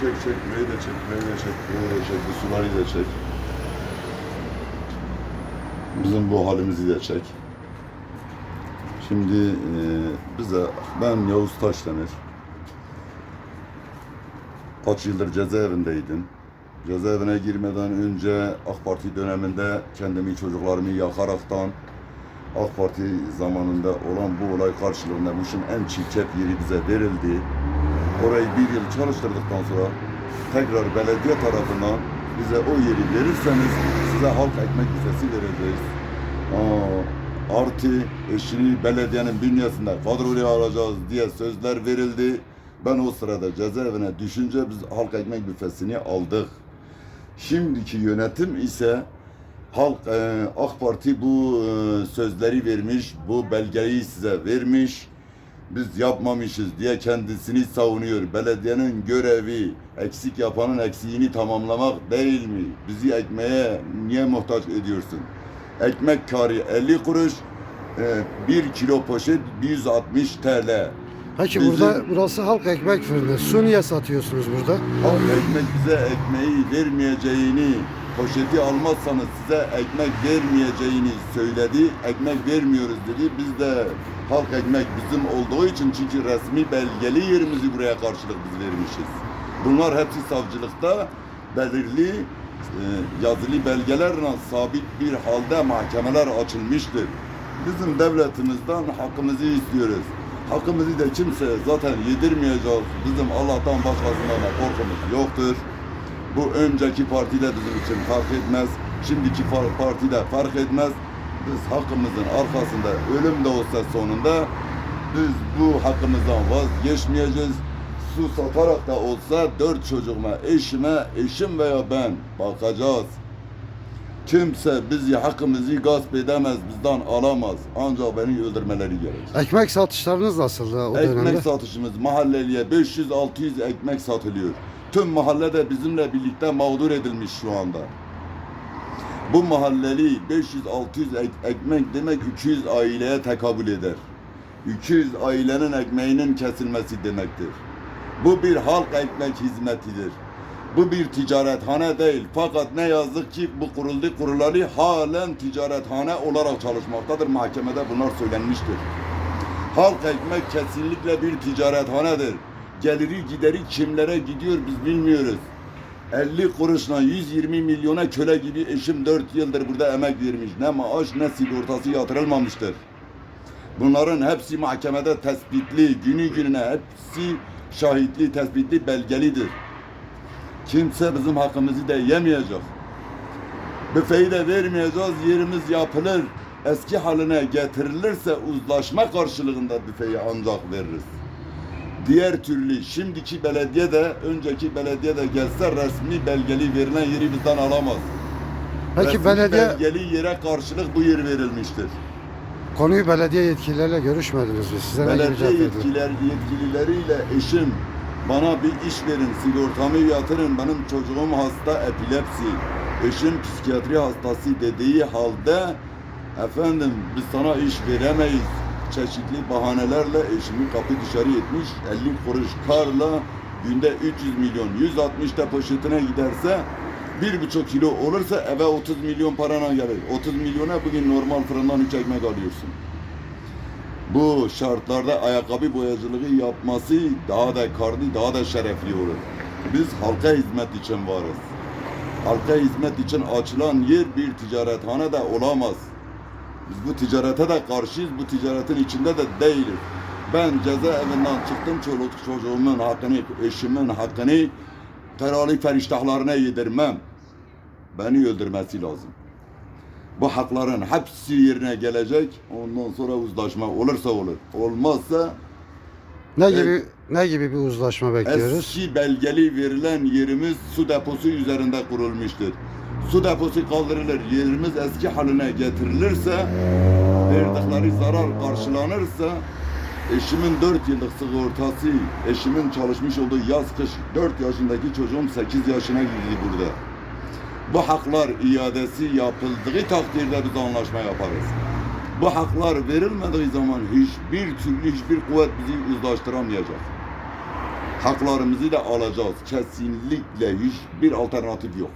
çek çek, burayı da çek, burayı da çek, burayı da çek, suları da çek. Bizim bu halimizi de çek. Şimdi e, bize, ben Yavuz Taşdemir. Kaç yıldır cezaevindeydim. Cezaevine girmeden önce AK Parti döneminde kendimi çocuklarımı yakaraktan AK Parti zamanında olan bu olay karşılığında bu işin en çirkef yeri bize verildi. Orayı bir yıl çalıştırdıktan sonra tekrar belediye tarafından bize o yeri verirseniz size halk ekmek büfesi vereceğiz. Aa, artı eşini belediyenin bünyesinde kadroya alacağız diye sözler verildi. Ben o sırada cezaevine düşünce biz halk ekmek büfesini aldık. Şimdiki yönetim ise halk e, AK Parti bu e, sözleri vermiş, bu belgeyi size vermiş. Biz yapmamışız diye kendisini savunuyor. Belediyenin görevi eksik yapanın eksiğini tamamlamak değil mi? Bizi ekmeğe niye muhtaç ediyorsun? Ekmek karı 50 kuruş, e, 1 kilo poşet 160 TL. Peki Bizim- burada burası halk ekmek fırını. Su niye satıyorsunuz burada? Halk ekmek bize ekmeği vermeyeceğini, poşeti almazsanız size ekmek vermeyeceğini söyledi. Ekmek vermiyoruz dedi. Biz de halk ekmek bizim olduğu için çünkü resmi belgeli yerimizi buraya karşılık biz vermişiz. Bunlar hepsi savcılıkta belirli e, yazılı belgelerle sabit bir halde mahkemeler açılmıştır. Bizim devletimizden hakkımızı istiyoruz. Hakkımızı da kimse zaten yedirmeyeceğiz. Bizim Allah'tan başkasından da korkumuz yoktur. Bu önceki parti de bizim için fark etmez. Şimdiki parti de fark etmez. Biz hakkımızın arkasında ölüm de olsa sonunda biz bu hakkımızdan vazgeçmeyeceğiz. Su satarak da olsa dört çocuğuma, eşime, eşim veya ben bakacağız. Kimse bizi hakkımızı gasp edemez, bizden alamaz. Ancak beni öldürmeleri gerek. Ekmek satışlarınız nasıldı o dönemde? Ekmek satışımız mahalleliye 500-600 ekmek satılıyor. Tüm mahalle de bizimle birlikte mağdur edilmiş şu anda. Bu mahalleli 500-600 ek- ekmek demek 200 aileye tekabül eder. 200 ailenin ekmeğinin kesilmesi demektir. Bu bir halk ekmek hizmetidir. Bu bir ticarethane değil. Fakat ne yazık ki bu kuruldu kurulalı halen ticarethane olarak çalışmaktadır. Mahkemede bunlar söylenmiştir. Halk ekmek kesinlikle bir ticarethanedir. Geliri gideri kimlere gidiyor biz bilmiyoruz. 50 kuruşla 120 milyona köle gibi eşim 4 yıldır burada emek vermiş. Ne maaş ne sigortası yatırılmamıştır. Bunların hepsi mahkemede tespitli, günü gününe hepsi şahitli, tespitli, belgelidir. Kimse bizim hakkımızı da yemeyecek. Büfeyi de vermeyeceğiz, yerimiz yapılır. Eski haline getirilirse uzlaşma karşılığında büfeyi ancak veririz. Diğer türlü şimdiki belediye de önceki belediye de gelse resmi belgeli verilen yeri bizden alamaz. Peki resmi belediye belgeli yere karşılık bu yer verilmiştir. konuyu belediye yetkililerle görüşmediniz mi? Size Belediye yetkiler, yetkilileriyle eşim bana bir iş verin, sigortamı yatırın, benim çocuğum hasta epilepsi, eşim psikiyatri hastası dediği halde efendim biz sana iş veremeyiz. Çeşitli bahanelerle eşimi kapı dışarı etmiş, 50 kuruş karla günde 300 milyon, 160 da poşetine giderse bir buçuk kilo olursa eve 30 milyon parana gelir. 30 milyona bugün normal fırından 3 ekmek alıyorsun bu şartlarda ayakkabı boyacılığı yapması daha da karlı, daha da şerefli olur. Biz halka hizmet için varız. Halka hizmet için açılan yer bir ticarethane de olamaz. Biz bu ticarete de karşıyız, bu ticaretin içinde de değiliz. Ben cezaevinden çıktım, çoluk çocuğumun hakkını, eşimin hakkını terali feriştahlarına yedirmem. Beni öldürmesi lazım. Bu hakların hepsi yerine gelecek. Ondan sonra uzlaşma olursa olur. Olmazsa Ne gibi ne gibi bir uzlaşma bekliyoruz? eski belgeli verilen yerimiz su deposu üzerinde kurulmuştur. Su deposu kaldırılır, yerimiz eski haline getirilirse, verdikleri zarar karşılanırsa, eşimin 4 yıllık sigortası, eşimin çalışmış olduğu yaz kış 4 yaşındaki çocuğum 8 yaşına girdi burada. Bu haklar iadesi yapıldığı takdirde biz anlaşma yaparız. Bu haklar verilmediği zaman hiçbir türlü hiçbir kuvvet bizi uzlaştıramayacak. Haklarımızı da alacağız. Kesinlikle hiçbir alternatif yok.